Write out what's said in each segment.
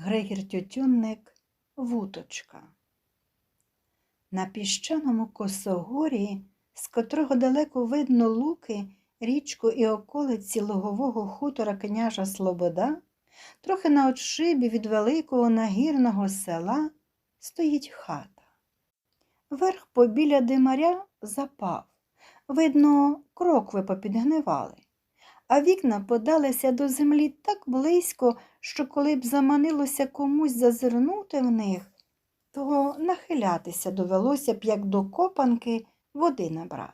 Грегір Тютюнник Вуточка. На піщаному косогорі, з котрого далеко видно луки, річку і околиці лугового хутора княжа Слобода, трохи на отшибі від великого нагірного села стоїть хата. Верх побіля димаря запав, видно, крокви попідгнивали, а вікна подалися до землі так близько, що коли б заманилося комусь зазирнути в них, то нахилятися довелося б, як до копанки, води набрати.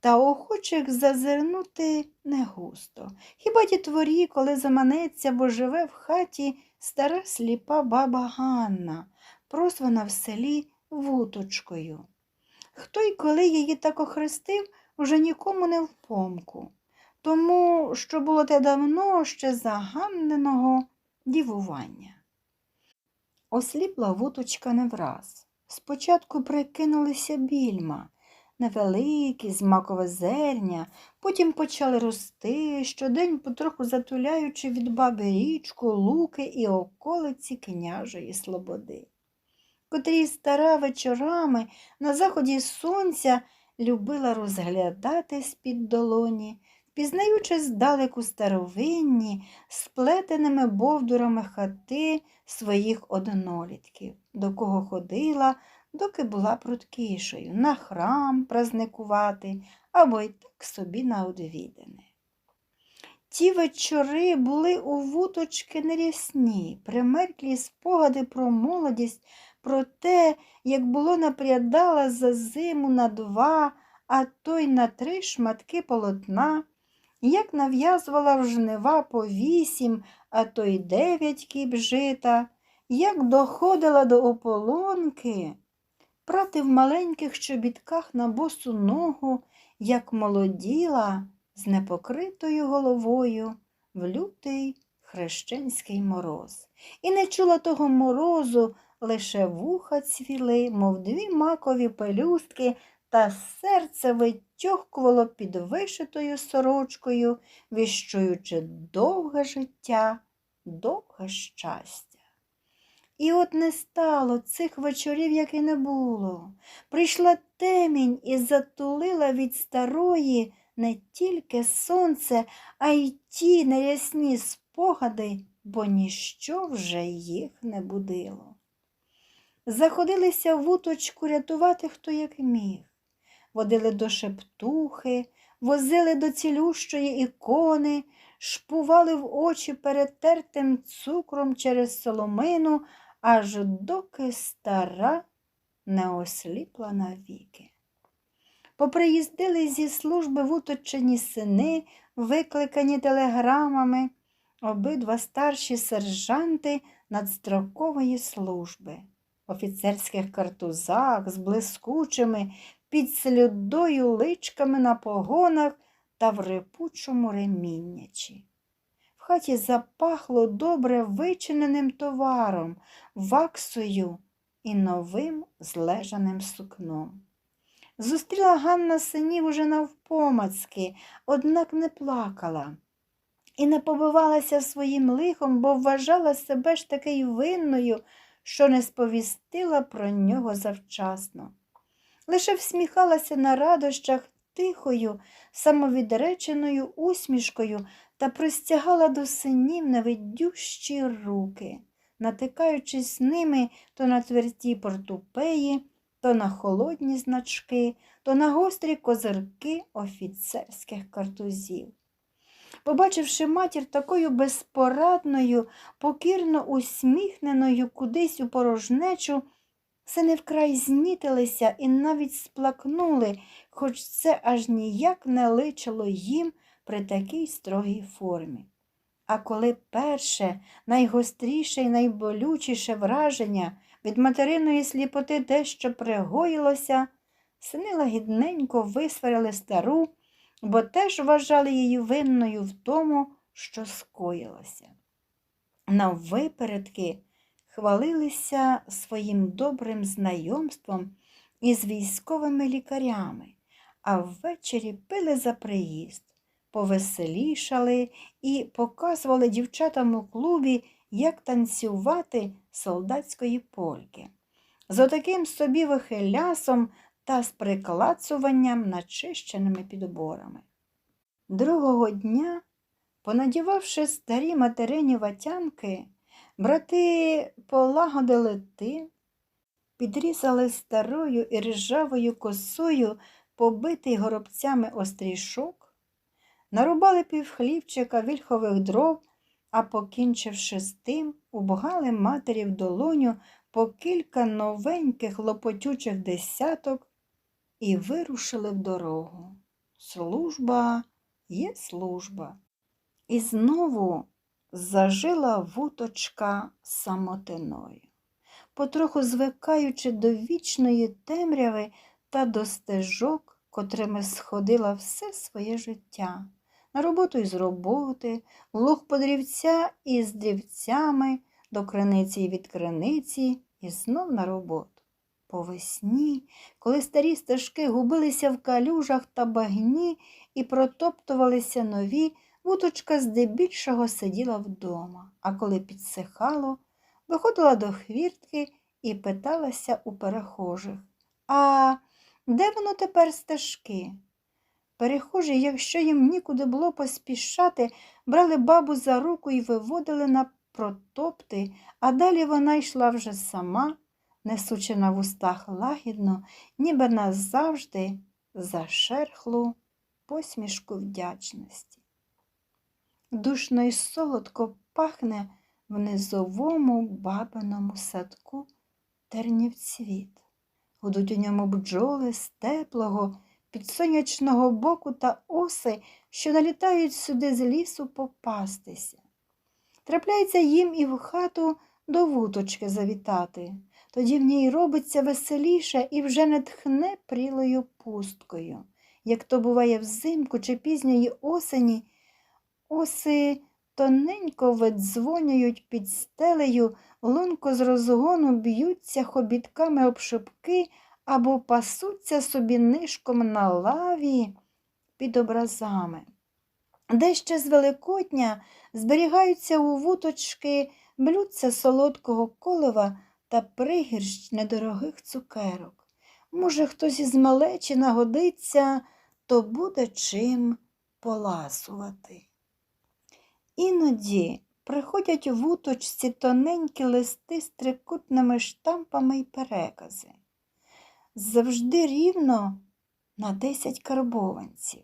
Та охочих зазирнути не густо. Хіба дітворі, коли заманеться, бо живе в хаті стара сліпа баба Ганна, прозвана в селі вуточкою. Хто й коли її так охрестив, уже нікому не впомку, тому що було те давно ще заганненого дівування. Осліпла вуточка не враз. Спочатку прикинулися більма, невеликі, з макове зерня, потім почали рости, щодень потроху затуляючи від баби річку, луки і околиці княжої слободи, котрі стара вечорами на заході сонця любила розглядати з-під долоні, пізнаючи здалеку старовинні, сплетеними бовдурами хати своїх однолітків, до кого ходила, доки була пруткішою, на храм празникувати або й так собі на одвідини. Ті вечори були у вуточки нерясні, примерклі спогади про молодість, про те, як було напрядала за зиму на два, а то й на три шматки полотна, як нав'язувала в жнива по вісім, а то й дев'ять кіп жита, як доходила до ополонки, прати в маленьких чобітках на босу ногу, як молоділа з непокритою головою в лютий хрещенський мороз. І не чула того морозу, лише вуха цвіли, мов дві макові пелюстки, та серце витьохкувало під вишитою сорочкою, віщуючи довге життя, довге щастя. І от не стало цих вечорів, як і не було. Прийшла темінь і затулила від старої не тільки сонце, а й ті нерясні спогади, бо ніщо вже їх не будило. Заходилися вуточку рятувати хто як міг. Водили до шептухи, возили до цілющої ікони, шпували в очі перетертим цукром через соломину, аж доки стара не осліпла навіки. Поприїздили зі служби вуточені сини, викликані телеграмами, обидва старші сержанти надстрокової служби, офіцерських картузах з блискучими під слюдою личками на погонах та в репучому реміннячі. В хаті запахло добре вичиненим товаром, ваксою і новим злежаним сукном. Зустріла Ганна синів уже навпомацьки, однак не плакала і не побивалася своїм лихом, бо вважала себе ж таки й винною, що не сповістила про нього завчасно. Лише всміхалася на радощах тихою, самовідреченою усмішкою та простягала до синів невидющі руки, натикаючись ними то на тверді портупеї, то на холодні значки, то на гострі козирки офіцерських картузів. Побачивши матір такою безпорадною, покірно усміхненою кудись у порожнечу, сини вкрай знітилися і навіть сплакнули, хоч це аж ніяк не личило їм при такій строгій формі. А коли перше, найгостріше і найболючіше враження від материної сліпоти дещо пригоїлося, сини лагідненько висварили стару, бо теж вважали її винною в тому, що скоїлося. Наввипередки хвалилися своїм добрим знайомством із військовими лікарями, а ввечері пили за приїзд, повеселішали і показували дівчатам у клубі, як танцювати солдатської польки, з отаким собі вихилясом та з приклацуванням начищеними підборами. Другого дня, понадівавши старі материні ватянки, брати полагодили тин, підрізали старою і ржавою косою побитий горобцями острішок, нарубали півхлівчика вільхових дров, а покінчивши з тим, убгали матері в долоню по кілька новеньких лопотючих десяток і вирушили в дорогу. Служба є служба. І знову зажила вуточка самотиною, потроху звикаючи до вічної темряви та до стежок, котрими сходила все своє життя, на роботу із роботи, луг по дрівця із дрівцями, до криниці й від криниці, і знов на роботу. По весні, коли старі стежки губилися в калюжах та багні і протоптувалися нові, вуточка здебільшого сиділа вдома, а коли підсихало, виходила до хвіртки і питалася у перехожих. А де воно тепер стежки? Перехожі, якщо їм нікуди було поспішати, брали бабу за руку і виводили на протопти, а далі вона йшла вже сама, несучи на вустах лагідно, ніби назавжди зашерхлу посмішку вдячності. Душно й солодко пахне в низовому бабиному садку тернівцвіт. Гудуть у ньому бджоли з теплого, під сонячного боку та оси, що налітають сюди з лісу попастися. Трапляється їм і в хату до вуточки завітати. Тоді в ній робиться веселіше і вже не тхне прілою пусткою. Як то буває взимку чи пізньої осені, оси тоненько видзвонюють під стелею, лунко з розгону б'ються хобітками об шибки або пасуться собі нишком на лаві під образами. Дещо з Великодня зберігаються у вуточки блюдця солодкого колива та пригірщ недорогих цукерок. Може, хтось із малечі нагодиться, то буде чим поласувати. Іноді приходять у вуточці тоненькі листи з трикутними штампами й перекази. Завжди рівно на 10 карбованців.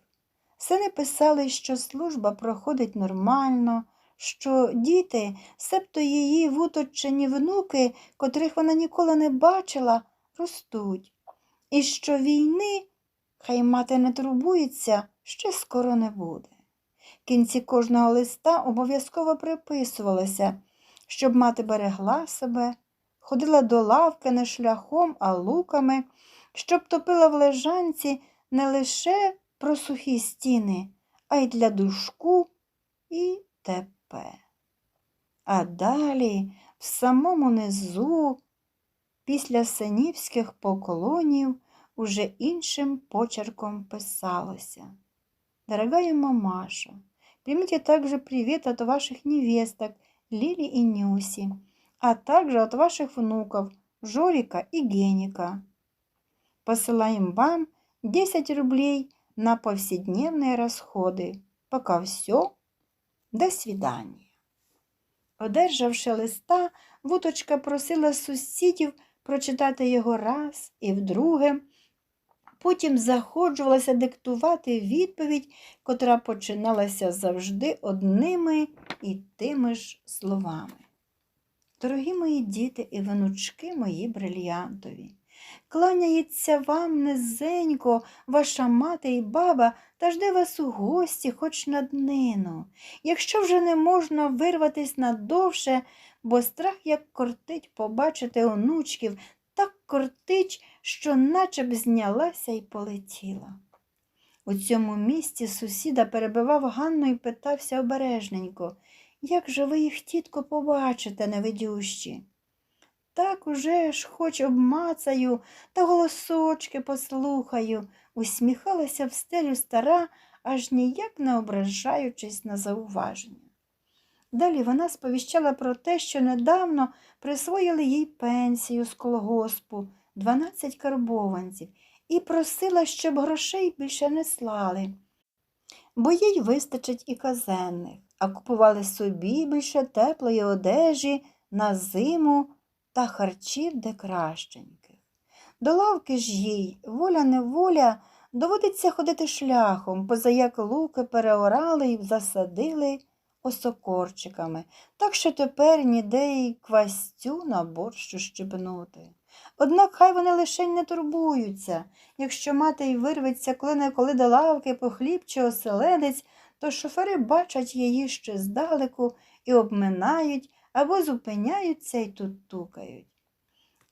Сини писали, що служба проходить нормально, що діти, себто її вуточені внуки, котрих вона ніколи не бачила, ростуть, і що війни, хай мати не турбується, ще скоро не буде. Кінці кожного листа обов'язково приписувалося, щоб мати берегла себе, ходила до лавки не шляхом, а луками, щоб топила в лежанці не лише про сухі стіни, а й для душку і т.п. А далі, в самому низу, після синівських поклонів, уже іншим почерком писалося. Дорогая мамаша, примите также привет от ваших невесток Лили и Нюси, а также от ваших внуков Жорика и Геника. Посылаем вам 10 рублей на повседневные расходы. Пока все. До свидания. Одержавши листа, вуточка просила сусідів прочитати його раз і вдруге, потім заходжувалася диктувати відповідь, котра починалася завжди одними і тими ж словами. Дорогі мої діти і внучки мої брильянтові, кланяється вам низенько ваша мати і баба та жде вас у гості хоч на днину. Якщо вже не можна вирватись надовше, бо страх як кортить побачити онучків, так кортить, що наче б знялася і полетіла. У цьому місці сусіда перебивав Ганну і питався обережненько, як же ви їх, тітко, побачите, невидющі? Так уже ж хоч обмацаю та голосочки послухаю, усміхалася в стелю стара, аж ніяк не ображаючись на зауваження. Далі вона сповіщала про те, що недавно присвоїли їй пенсію з колгоспу 12 карбованців і просила, щоб грошей більше не слали, бо їй вистачить і казенних, а купували собі більше теплої одежі на зиму та харчів де кращеньких. До лавки ж їй, воля неволя, доводиться ходити шляхом, позаяк луки переорали і засадили осокорчиками, так що тепер ніде й квастю на борщу щебнути. Однак хай вони лише не турбуються. Якщо мати й вирветься коли-неколи до лавки по хліб чи оселедець, то шофери бачать її ще здалеку і обминають або зупиняються і тут тукають.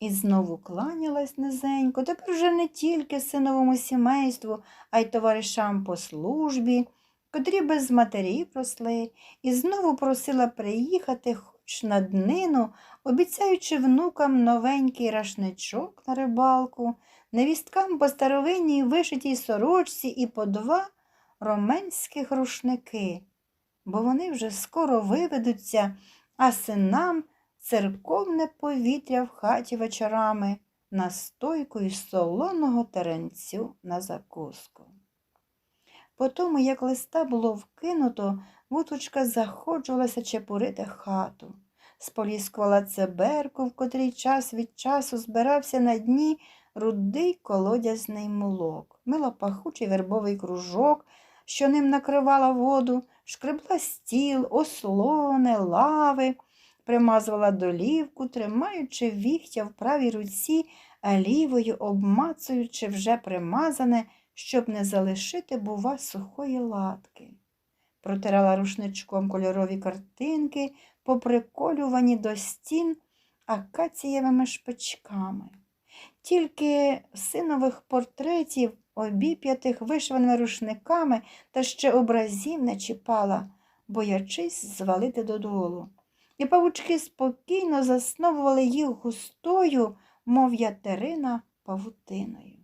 І знову кланялась низенько, тепер вже не тільки синовому сімейству, а й товаришам по службі, котрі без матерів росли, і знову просила приїхати хоч на днину, обіцяючи внукам новенький рашничок на рибалку, невісткам по старовинній вишитій сорочці і по два роменських рушники, бо вони вже скоро виведуться, а синам церковне повітря в хаті вечорами, настойку із солоного теренцю на закуску. По тому, як листа було вкинуто, вуточка заходжувалася чепурити хату. Споліскувала цеберку, в котрій час від часу збирався на дні рудий колодязний мулок, мила пахучий вербовий кружок, що ним накривала воду, шкребла стіл, ослони, лави, примазувала долівку, тримаючи віхтя в правій руці, а лівою обмацуючи вже примазане, щоб не залишити, бува, сухої латки. Протирала рушничком кольорові картинки, поприколювані до стін акацієвими шпичками. Тільки синових портретів, обіп'ятих вишиваними рушниками та ще образів не чіпала, боячись звалити додолу. І павучки спокійно засновували їх густою, мов ятерина павутиною.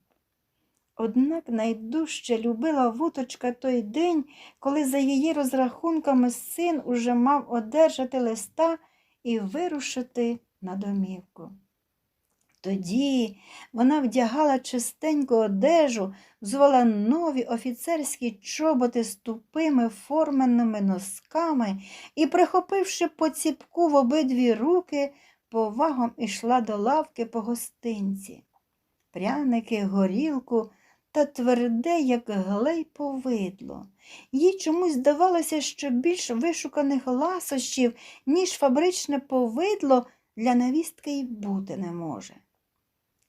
Однак найдужче любила вуточка той день, коли за її розрахунками син уже мав одержати листа і вирушити на домівку. Тоді вона вдягала чистеньку одежу, взувала нові офіцерські чоботи з тупими форменними носками і, прихопивши по ціпку в обидві руки, повагом ішла до лавки по гостинці. Пряники, горілку та тверде, як глей повидло. Їй чомусь здавалося, що більш вишуканих ласощів, ніж фабричне повидло, для навістки й бути не може.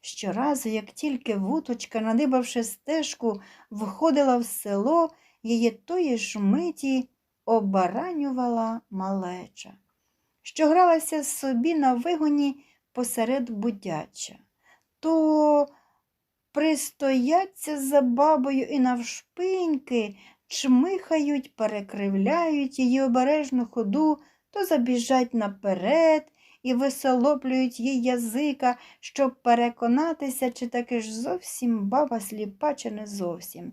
Щоразу, як тільки вуточка, надибавши стежку, входила в село, її тої ж миті обаранювала малеча, що гралася собі на вигоні посеред будяча. То пристояться за бабою і навшпиньки, чмихають, перекривляють її обережну ходу, то забіжать наперед і висолоплюють їй язика, щоб переконатися, чи таки ж зовсім баба сліпа, чи не зовсім.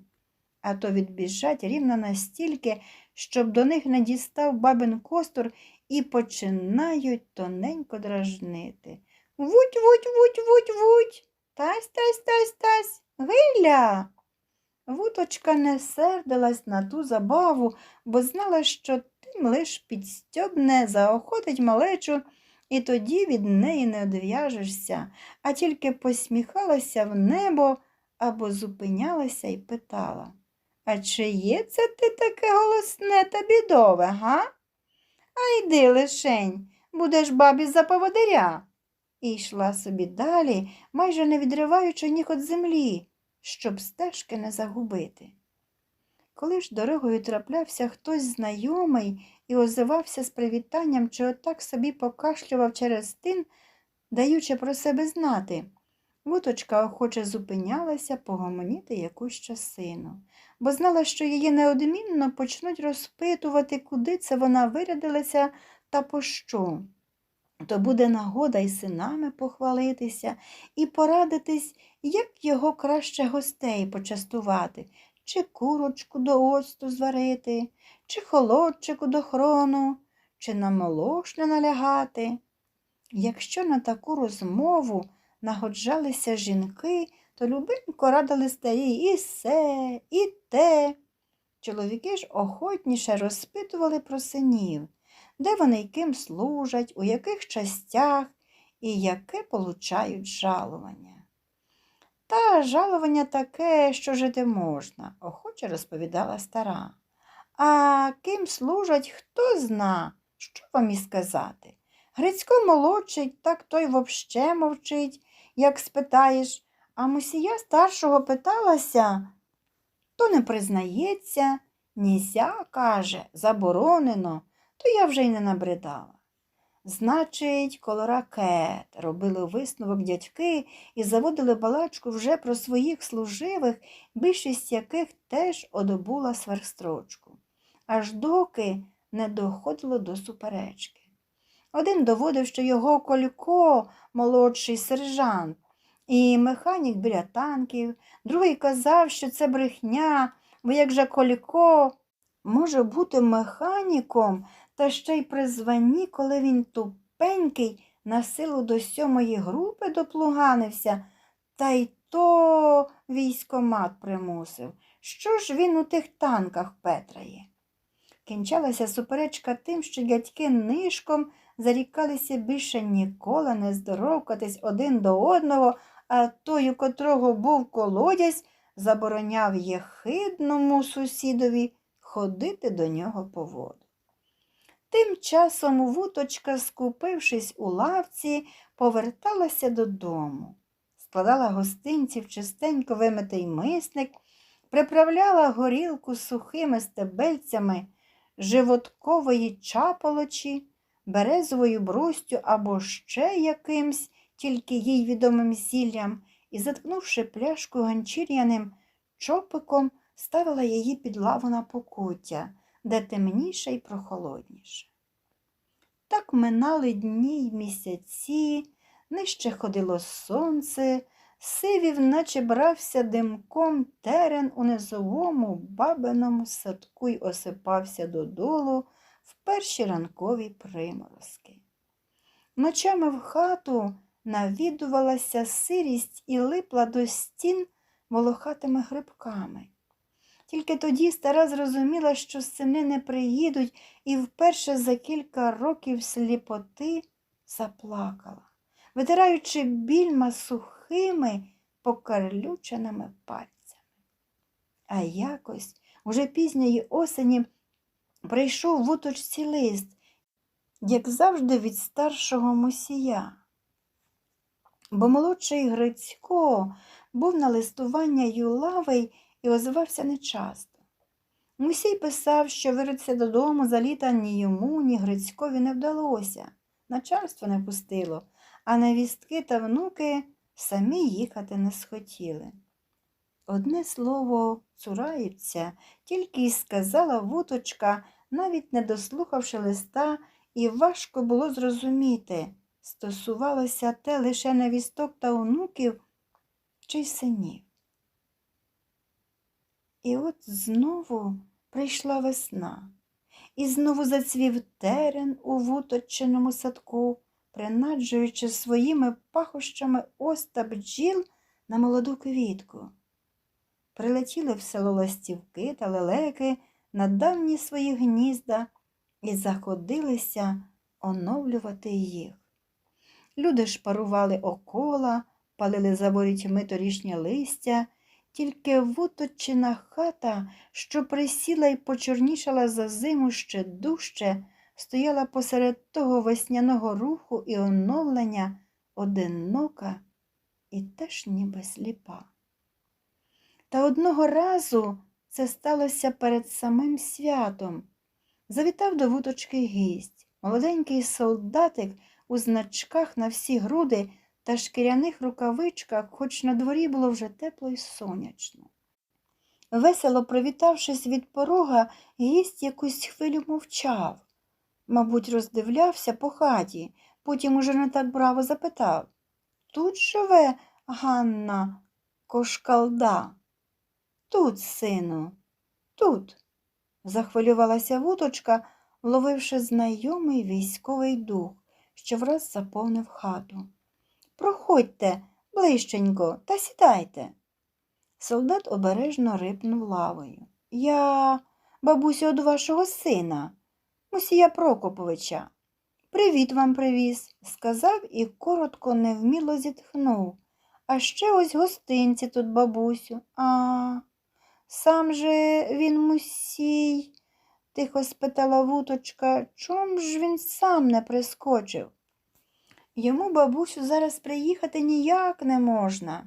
А то відбіжать рівно настільки, щоб до них не дістав бабин костур і починають тоненько дражнити. Вуть, вуть, вуть, вуть, вуть. Тась, тась, тась, тась. Гиля. Вуточка не сердилась на ту забаву, бо знала, що тим лиш підстьобне, заохотить малечу, і тоді від неї не одв'яжешся, а тільки посміхалася в небо або зупинялася і питала А чи є це ти таке голосне та бідове, га? А йди лишень, будеш бабі за поводиря. І йшла собі далі, майже не відриваючи ніг від землі, щоб стежки не загубити. Коли ж дорогою траплявся хтось знайомий і озивався з привітанням, чи отак собі покашлював через тин, даючи про себе знати, Вуточка охоче зупинялася погомоніти якусь часину, бо знала, що її неодмінно почнуть розпитувати, куди це вона вирядилася та по що. То буде нагода й синами похвалитися і порадитись, як його краще гостей почастувати, чи курочку до оцту зварити, чи холодчику до хрону, чи на молошне налягати. Якщо на таку розмову нагоджалися жінки, то любенько радили старі і се, і те. Чоловіки ж охотніше розпитували про синів, де вони й ким служать, у яких частях і яке получають жалування. Та жалування таке, що жити можна, охоче розповідала стара. А ким служать, хто зна, що вам і сказати. Грицько молодший, так той вообще мовчить, як спитаєш, а мусія старшого питалася, то не признається, нізя, каже, заборонено, то я вже й не набридала. Значить, колоракет, робили висновок дядьки і заводили балачку вже про своїх служивих, більшість яких теж одобула сверхстрочку, аж доки не доходило до суперечки. Один доводив, що його Колько, молодший сержант, і механік біля танків, другий казав, що це брехня, бо як же Колько може бути механіком, та ще й при званні, коли він тупенький, на силу до сьомої групи доплуганився, та й то військомат примусив. Що ж він у тих танках петрає? Кінчалася суперечка тим, що дядьки нишком зарікалися більше ніколи не здоровкатись один до одного, а той, у котрого був колодязь, забороняв єхидному сусідові ходити до нього по воду. Тим часом вуточка, скупившись у лавці, поверталася додому, складала гостинці в чистенько вимитий мисник, приправляла горілку сухими стебельцями животкової чаполочі, березовою брустю або ще якимсь, тільки їй відомим зіллям, і, заткнувши пляшку ганчір'яним чопиком, ставила її під лаву на покуття, де темніше й прохолодніше. Так минали дні й місяці, нижче ходило сонце, сивів, наче брався димком терен у низовому бабиному садку й осипався додолу в перші ранкові приморозки. Ночами в хату навідувалася сирість і липла до стін волохатими грибками. Тільки тоді стара зрозуміла, що сини не приїдуть, і вперше за кілька років сліпоти заплакала, витираючи більма сухими, покарлюченими пальцями. А якось, уже пізньої осені, прийшов в уточці лист, як завжди від старшого мусія. Бо молодший Грицько був на листування юлавий і озивався нечасто. Мусій писав, що виритися додому за літа ні йому, ні Грицькові не вдалося, начальство не пустило, а невістки та внуки самі їхати не схотіли. Одне слово, цураївця, тільки й сказала вуточка, навіть не дослухавши листа, і важко було зрозуміти, стосувалося те лише невісток та онуків чи й синів. І от знову прийшла весна, і знову зацвів терен у вуточеному садку, принаджуючи своїми пахощами оста бджіл на молоду квітку. Прилетіли в село ластівки та лелеки на давні свої гнізда і заходилися оновлювати їх. Люди шпарували окола, палили за ворітьми торішнє листя, тільки вуточена хата, що присіла і почорнішала за зиму ще дужче, стояла посеред того весняного руху і оновлення одинока і теж ніби сліпа. Та одного разу це сталося перед самим святом. Завітав до вуточки гість, молоденький солдатик у значках на всі груди та шкіряних рукавичках, хоч на дворі було вже тепло й сонячно. Весело привітавшись від порога, гість якусь хвилю мовчав. Мабуть, роздивлявся по хаті, потім уже не так браво запитав Тут живе Ганна Кошкалда? Тут, сину, тут. Захвилювалася вуточка, вловивши знайомий військовий дух, що враз заповнив хату. Проходьте ближченько та сідайте. Солдат обережно рипнув лавою. Я, бабусю, до вашого сина, Мусія Прокоповича. Привіт вам привіз, сказав і коротко невміло зітхнув. А ще ось гостинці тут, бабусю. А, сам же він мусій, тихо спитала вуточка, чом ж він сам не прискочив? Йому, бабусю, зараз приїхати ніяк не можна.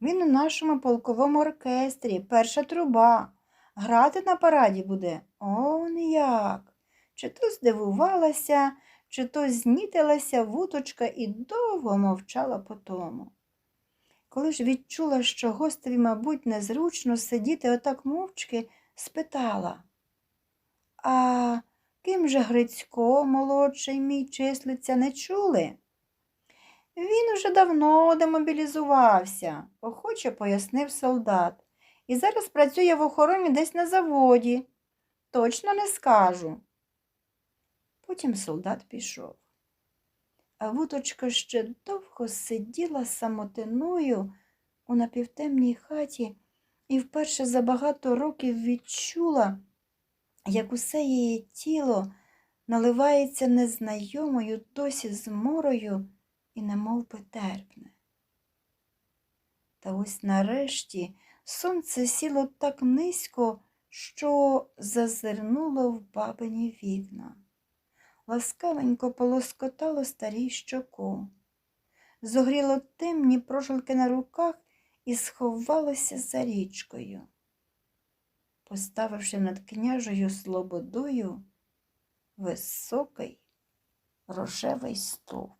Він у нашому полковому оркестрі, перша труба. Грати на параді буде. Он як. Чи то здивувалася, чи то знітилася вуточка і довго мовчала по тому. Коли ж відчула, що гостеві, мабуть, незручно сидіти отак мовчки, спитала. А ким же Грицько, молодший мій числиться, не чули? Він уже давно демобілізувався, охоче пояснив солдат. І зараз працює в охороні десь на заводі. Точно не скажу. Потім солдат пішов. А вуточка ще довго сиділа самотиною у напівтемній хаті і вперше за багато років відчула, як усе її тіло наливається незнайомою досі зморою і немов би терпне. Та ось нарешті сонце сіло так низько, що зазирнуло в бабині вікна. Ласкавенько полоскотало старій щоку, зогріло темні прожилки на руках і сховалося за річкою. Поставивши над княжою слободою високий рожевий стовп.